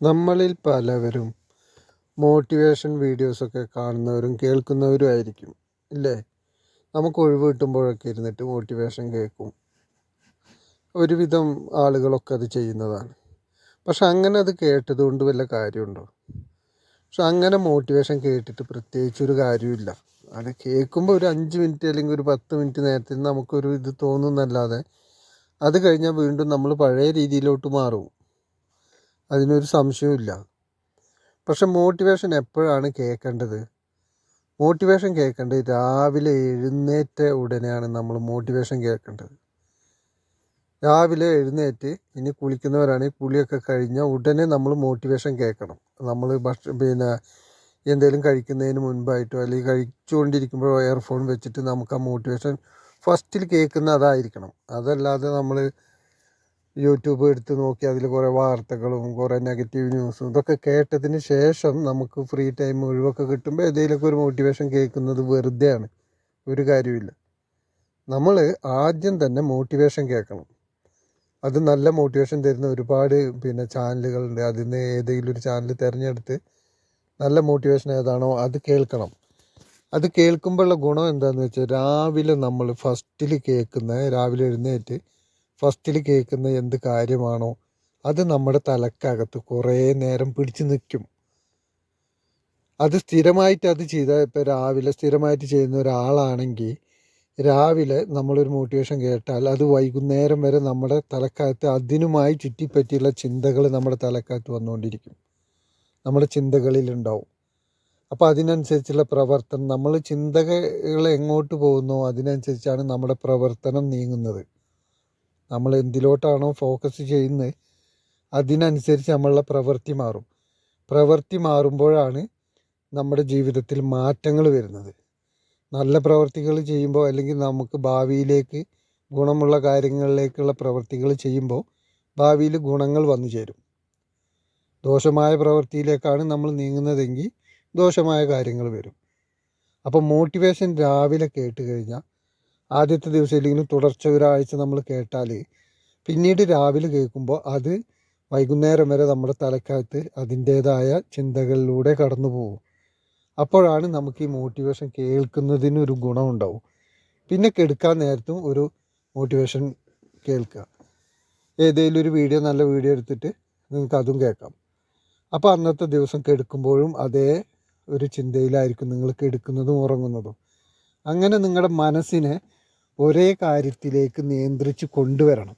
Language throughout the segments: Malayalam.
നമ്മളിൽ പലവരും മോട്ടിവേഷൻ വീഡിയോസൊക്കെ കാണുന്നവരും കേൾക്കുന്നവരും ആയിരിക്കും ഇല്ലേ? നമുക്ക് ഒഴിവ് കിട്ടുമ്പോഴൊക്കെ ഇരുന്നിട്ട് മോട്ടിവേഷൻ കേൾക്കും. ഒരുവിധം ആളുകളൊക്കെ അത് ചെയ്യുന്നതാണ്. പക്ഷെ അങ്ങനെ അത് കേട്ടതുകൊണ്ട് വല്ല കാര്യമുണ്ടോ? പക്ഷെ അങ്ങനെ മോട്ടിവേഷൻ കേട്ടിട്ട് പ്രത്യേകിച്ച് ഒരു കാര്യമില്ല അത് കേൾക്കുമ്പോൾ ഒരു അഞ്ച് മിനിറ്റ് അല്ലെങ്കിൽ ഒരു പത്ത് മിനിറ്റ് നേരത്തിൽ നമുക്കൊരു ഇത് തോന്നുന്നല്ലാതെ അത് കഴിഞ്ഞാൽ വീണ്ടും നമ്മൾ പഴയ രീതിയിലോട്ട് മാറും. അതിനൊരു സംശയവുമില്ല. പക്ഷെ മോട്ടിവേഷൻ എപ്പോഴാണ് കേൾക്കേണ്ടത്? മോട്ടിവേഷൻ കേൾക്കേണ്ടത് രാവിലെ എഴുന്നേറ്റ ഉടനെയാണ് നമ്മൾ മോട്ടിവേഷൻ കേൾക്കേണ്ടത്. രാവിലെ എഴുന്നേറ്റ് ഇനി കുളിക്കുന്നവരാണെങ്കിൽ കുളിയൊക്കെ കഴിഞ്ഞ ഉടനെ നമ്മൾ മോട്ടിവേഷൻ കേൾക്കണം. നമ്മൾ ഭക്ഷ പിന്നെ എന്തെങ്കിലും കഴിക്കുന്നതിന് മുൻപായിട്ടോ അല്ലെങ്കിൽ കഴിച്ചുകൊണ്ടിരിക്കുമ്പോഴോ ഇയർഫോൺ വെച്ചിട്ട് നമുക്ക് ആ മോട്ടിവേഷൻ ഫസ്റ്റിൽ കേൾക്കുന്ന അതായിരിക്കണം. അതല്ലാതെ നമ്മൾ യൂട്യൂബ് എടുത്ത് നോക്കി അതിൽ കുറേ വാർത്തകളും കുറേ നെഗറ്റീവ് ന്യൂസും ഇതൊക്കെ കേട്ടതിന് ശേഷം നമുക്ക് ഫ്രീ ടൈം ഒഴിവൊക്കെ കിട്ടുമ്പോൾ ഏതെങ്കിലുമൊക്കെ ഒരു മോട്ടിവേഷൻ കേൾക്കുന്നത് വെറുതെയാണ്. ഒരു കാര്യമില്ല നമ്മൾ ആദ്യം തന്നെ മോട്ടിവേഷൻ കേൾക്കണം. അത് നല്ല മോട്ടിവേഷൻ തരുന്ന ഒരുപാട് പിന്നെ ചാനലുകളുണ്ട്. അതിൽ നിന്ന് ഏതെങ്കിലും ഒരു ചാനൽ തിരഞ്ഞെടുത്ത് നല്ല മോട്ടിവേഷൻ ഏതാണോ അത് കേൾക്കണം. അത് കേൾക്കുമ്പോഴുള്ള ഗുണം എന്താണെന്ന് വെച്ചാൽ രാവിലെ നമ്മൾ ഫസ്റ്റിൽ കേൾക്കുന്ന രാവിലെ എഴുന്നേറ്റ് ഫസ്റ്റിൽ കേൾക്കുന്ന എന്ത് കാര്യമാണോ അത് നമ്മുടെ തലക്കകത്ത് കുറേ നേരം പിടിച്ചു നിൽക്കും. അത് സ്ഥിരമായിട്ട് അത് ചെയ്താൽ ഇപ്പോൾ രാവിലെ സ്ഥിരമായിട്ട് ചെയ്യുന്ന ഒരാളാണെങ്കിൽ രാവിലെ നമ്മളൊരു മോട്ടിവേഷൻ കേട്ടാൽ അത് വൈകുന്നേരം വരെ നമ്മുടെ തലക്കകത്ത് അതിനുമായി ചുറ്റിപ്പറ്റിയുള്ള ചിന്തകൾ നമ്മുടെ തലക്കകത്ത് വന്നുകൊണ്ടിരിക്കും. നമ്മുടെ ചിന്തകളിലുണ്ടാവും. അപ്പോൾ അതിനനുസരിച്ചുള്ള പ്രവർത്തനം നമ്മൾ ചിന്തകൾ എങ്ങോട്ട് പോകുന്നോ അതിനനുസരിച്ചാണ് നമ്മുടെ പ്രവർത്തനം നീങ്ങുന്നത്. നമ്മൾ എന്തിലോട്ടാണോ ഫോക്കസ് ചെയ്യുന്നത് അതിനനുസരിച്ച് നമ്മളുടെ പ്രവൃത്തി മാറും. പ്രവൃത്തി മാറുമ്പോഴാണ് നമ്മുടെ ജീവിതത്തിൽ മാറ്റങ്ങൾ വരുന്നത്. നല്ല പ്രവൃത്തികൾ ചെയ്യുമ്പോൾ അല്ലെങ്കിൽ നമുക്ക് ഭാവിയിലേക്ക് ഗുണമുള്ള കാര്യങ്ങളിലേക്കുള്ള പ്രവൃത്തികൾ ചെയ്യുമ്പോൾ ഭാവിയിൽ ഗുണങ്ങൾ വന്നു ചേരും. ദോഷമായ പ്രവൃത്തിയിലേക്കാണ് നമ്മൾ നീങ്ങുന്നതെങ്കിൽ ദോഷമായ കാര്യങ്ങൾ വരും. അപ്പോൾ മോട്ടിവേഷൻ രാവിലെ കേട്ട് കഴിഞ്ഞാൽ ആദ്യത്തെ ദിവസം ഇല്ലെങ്കിലും തുടർച്ച ഒരാഴ്ച നമ്മൾ കേട്ടാൽ പിന്നീട് രാവിലെ കേൾക്കുമ്പോൾ അത് വൈകുന്നേരം വരെ നമ്മുടെ തലക്കകത്ത് അതിന്റേതായ ചിന്തകളിലൂടെ കടന്നു പോകും. അപ്പോഴാണ് നമുക്ക് ഈ മോട്ടിവേഷൻ കേൾക്കുന്നതിന് ഒരു ഗുണമുണ്ടാവും പിന്നെ കെടുക്കാൻ നേരത്തും ഒരു മോട്ടിവേഷൻ കേൾക്കുക. ഏതെങ്കിലും ഒരു വീഡിയോ നല്ല വീഡിയോ എടുത്തിട്ട് നിങ്ങൾക്ക് അതും കേൾക്കാം. അപ്പോൾ അന്നത്തെ ദിവസം കെടുക്കുമ്പോഴും അതേ ഒരു ചിന്തയിലായിരിക്കും നിങ്ങൾ കെടുക്കുന്നതും ഉറങ്ങുന്നതും. അങ്ങനെ നിങ്ങളുടെ മനസ്സിനെ ഒരേ കാര്യത്തിലേക്ക് നിയന്ത്രിച്ച് കൊണ്ടുവരണം.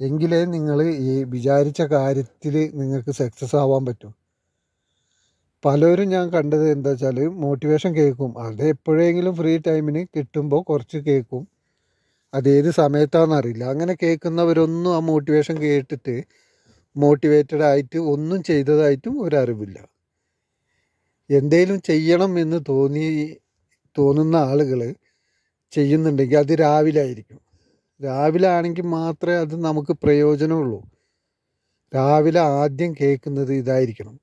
എങ്കിലേ നിങ്ങൾ ഈ വിചാരിച്ച കാര്യത്തിൽ നിങ്ങൾക്ക് സക്സസ് ആവാൻ പറ്റും. പലരും ഞാൻ കണ്ടത് എന്താ വെച്ചാൽ മോട്ടിവേഷൻ കേൾക്കും. അത് എപ്പോഴെങ്കിലും ഫ്രീ ടൈമിന് കിട്ടുമ്പോൾ കുറച്ച് കേൾക്കും. അതേത് സമയത്താണെന്നറിയില്ല അങ്ങനെ കേൾക്കുന്നവരൊന്നും ആ മോട്ടിവേഷൻ കേട്ടിട്ട് മോട്ടിവേറ്റഡ് ആയിട്ട് ഒന്നും ചെയ്തതായിട്ടും ഒരറിവില്ല. എന്തേലും ചെയ്യണം എന്ന് തോന്നി തോന്നുന്ന ആളുകൾ ചെയ്യുന്നുണ്ടെങ്കിൽ അത് രാവിലെ ആയിരിക്കും രാവിലെ ആണെങ്കിൽ മാത്രമേ അത് നമുക്ക് പ്രയോജനമുള്ളൂ. രാവിലെ ആദ്യം കേൾക്കുന്നത് ഇതായിരിക്കണം.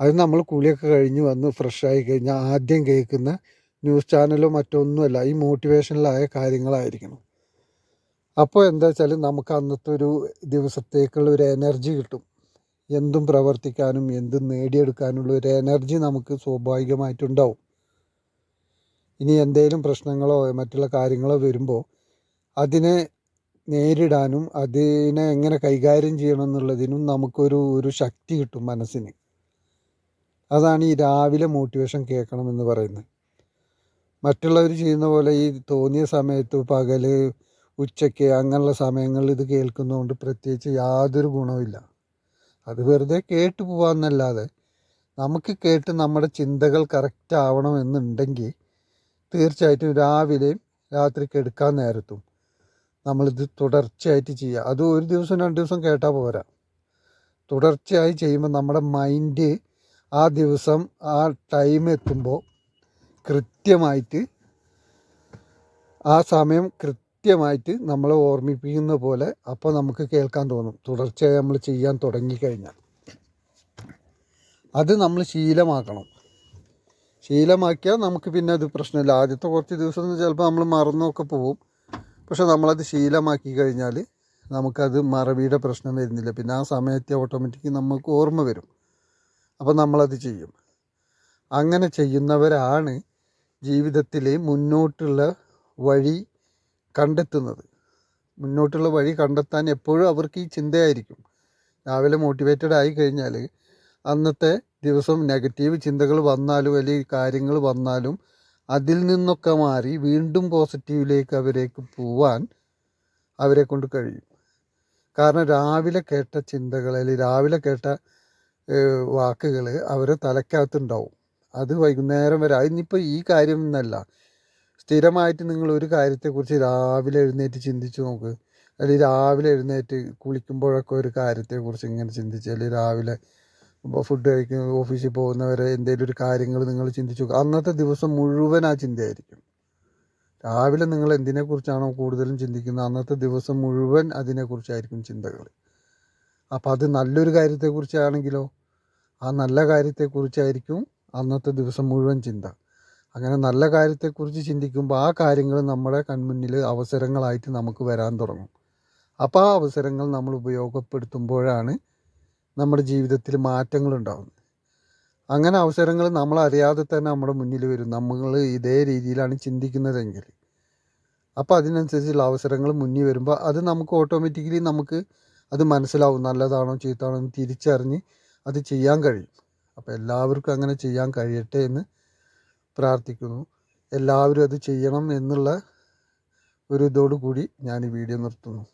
അത് നമ്മൾ കുളിയൊക്കെ കഴിഞ്ഞ് വന്ന് ഫ്രഷായി കഴിഞ്ഞാൽ ആദ്യം കേൾക്കുന്ന ന്യൂസ് ചാനലോ മറ്റൊന്നുമല്ല ഈ മോട്ടിവേഷനിലായ കാര്യങ്ങളായിരിക്കണം. അപ്പോൾ എന്താ വെച്ചാൽ നമുക്ക് അന്നത്തെ ഒരു ദിവസത്തേക്കുള്ള ഒരു എനർജി കിട്ടും. എന്തും പ്രവർത്തിക്കാനും എന്തും നേടിയെടുക്കാനുള്ള ഒരു എനർജി നമുക്ക് സ്വാഭാവികമായിട്ടുണ്ടാവും. ഇനി എന്തെങ്കിലും പ്രശ്നങ്ങളോ മറ്റുള്ള കാര്യങ്ങളോ വരുമ്പോൾ അതിനെ നേരിടാനും അതിനെ എങ്ങനെ കൈകാര്യം ചെയ്യണം എന്നുള്ളതിനും നമുക്കൊരു ഒരു ശക്തി കിട്ടും മനസ്സിന്. അതാണ് ഈ രാവിലെ മോട്ടിവേഷൻ കേൾക്കണം എന്ന് പറയുന്നത്. മറ്റുള്ളവർ ചെയ്യുന്ന പോലെ ഈ തോന്നിയ സമയത്ത് പകൽ ഉച്ചയ്ക്ക് അങ്ങനെയുള്ള സമയങ്ങളിൽ ഇത് കേൾക്കുന്നതുകൊണ്ട് പ്രത്യേകിച്ച് യാതൊരു ഗുണവുമില്ല അത് വെറുതെ കേട്ടു പോകാമെന്നല്ലാതെ നമുക്ക് കേട്ട് നമ്മുടെ ചിന്തകൾ കറക്റ്റ് ആവണമെന്നുണ്ടെങ്കിൽ തീർച്ചയായിട്ടും രാവിലെയും രാത്രി കിടക്കാൻ നേരത്തും നമ്മളിത് തുടർച്ചയായിട്ട് ചെയ്യുക. അത് ഒരു ദിവസം രണ്ട് ദിവസം കേട്ടാൽ പോരാ. തുടർച്ചയായി ചെയ്യുമ്പോൾ നമ്മുടെ മൈൻഡ് ആ ദിവസം ആ ടൈം എത്തുമ്പോൾ കൃത്യമായിട്ട് ആ സമയം കൃത്യമായിട്ട് നമ്മളെ ഓർമ്മിപ്പിക്കുന്ന പോലെ അപ്പോൾ നമുക്ക് കേൾക്കാൻ തോന്നും. തുടർച്ചയായി നമ്മൾ ചെയ്യാൻ തുടങ്ങിക്കഴിഞ്ഞാൽ. അത് നമ്മൾ ശീലമാക്കണം. ശീലമാക്കിയാൽ നമുക്ക് പിന്നെ അത് പ്രശ്നമില്ല. ആദ്യത്തെ കുറച്ച് ദിവസം ചിലപ്പോൾ നമ്മൾ മറന്നൊക്കെ പോവും പക്ഷെ നമ്മളത് ശീലമാക്കി കഴിഞ്ഞാൽ നമുക്കത് മറവിയുടെ പ്രശ്നം വരുന്നില്ല. പിന്നെ ആ സമയത്തെ ഓട്ടോമാറ്റിക് നമുക്ക് ഓർമ്മ വരും. അപ്പോൾ നമ്മളത് ചെയ്യും. അങ്ങനെ ചെയ്യുന്നവരാണ് ജീവിതത്തിലെ മുന്നോട്ടുള്ള വഴി കണ്ടെത്തുന്നത്. മുന്നോട്ടുള്ള വഴി കണ്ടെത്താൻ എപ്പോഴും അവർക്ക് ഈ ചിന്തയായിരിക്കും. രാവിലെ മോട്ടിവേറ്റഡ് ആയി കഴിഞ്ഞാൽ അന്നത്തെ ദിവസം നെഗറ്റീവ് ചിന്തകൾ വന്നാലും അല്ലെങ്കിൽ കാര്യങ്ങൾ വന്നാലും അതിൽ നിന്നൊക്കെ മാറി വീണ്ടും പോസിറ്റീവിലേക്ക് അവരേക്ക് പോവാൻ അവരെ കൊണ്ട് കഴിയും. കാരണം രാവിലെ കേട്ട ചിന്തകൾ അല്ലെങ്കിൽ രാവിലെ കേട്ട വാക്കുകൾ അവരെ തലക്കകത്തുണ്ടാവും അത് വൈകുന്നേരം വരെ. അതിനിപ്പോൾ ഈ കാര്യം എന്നല്ല. സ്ഥിരമായിട്ട് നിങ്ങൾ ഒരു കാര്യത്തെക്കുറിച്ച് രാവിലെ എഴുന്നേറ്റ് ചിന്തിച്ച് നോക്ക്. അല്ലെങ്കിൽ രാവിലെ എഴുന്നേറ്റ് കുളിക്കുമ്പോഴൊക്കെ ഒരു കാര്യത്തെക്കുറിച്ച് ഇങ്ങനെ ചിന്തിച്ച് അല്ലെങ്കിൽ രാവിലെ ഇപ്പോൾ ഫുഡ് കഴിക്കുന്ന ഓഫീസിൽ പോകുന്നവരെ എന്തെങ്കിലും ഒരു കാര്യങ്ങൾ നിങ്ങൾ ചിന്തിച്ചു അന്നത്തെ ദിവസം മുഴുവൻ ആ ചിന്തയായിരിക്കും. രാവിലെ നിങ്ങൾ എന്തിനെക്കുറിച്ചാണോ കൂടുതലും ചിന്തിക്കുന്നത്? അന്നത്തെ ദിവസം മുഴുവൻ അതിനെക്കുറിച്ചായിരിക്കും ചിന്തകൾ അപ്പോൾ അത് നല്ലൊരു കാര്യത്തെക്കുറിച്ചാണെങ്കിലോ ആ നല്ല കാര്യത്തെക്കുറിച്ചായിരിക്കും അന്നത്തെ ദിവസം മുഴുവൻ ചിന്ത. അങ്ങനെ നല്ല കാര്യത്തെക്കുറിച്ച് ചിന്തിക്കുമ്പോൾ ആ കാര്യങ്ങൾ നമ്മുടെ കൺമുന്നിൽ അവസരങ്ങളായിട്ട് നമുക്ക് വരാൻ തുടങ്ങും. അപ്പോൾ ആ അവസരങ്ങൾ നമ്മൾ ഉപയോഗപ്പെടുത്തുമ്പോഴാണ് നമ്മുടെ ജീവിതത്തിൽ മാറ്റങ്ങൾ ഉണ്ടാകുന്നത് അങ്ങനെ അവസരങ്ങൾ നമ്മളറിയാതെ തന്നെ നമ്മുടെ മുന്നിൽ വരും. നമ്മൾ ഇതേ രീതിയിലാണ് ചിന്തിക്കുന്നതെങ്കിൽ. അപ്പോൾ അതിനനുസരിച്ചുള്ള അവസരങ്ങൾ മുന്നിൽ വരുമ്പോൾ അത് നമുക്ക് ഓട്ടോമാറ്റിക്കലി നമുക്ക് അത് മനസ്സിലാവും. നല്ലതാണോ ചീത്താണോ എന്ന് തിരിച്ചറിഞ്ഞ് അത് ചെയ്യാൻ കഴിയും. അപ്പോൾ എല്ലാവർക്കും അങ്ങനെ ചെയ്യാൻ കഴിയട്ടെ എന്ന് പ്രാർത്ഥിക്കുന്നു. എല്ലാവരും അത് ചെയ്യണം എന്നുള്ള ഒരു ഇതോടു കൂടി ഞാൻ ഈ വീഡിയോ നിർത്തുന്നു.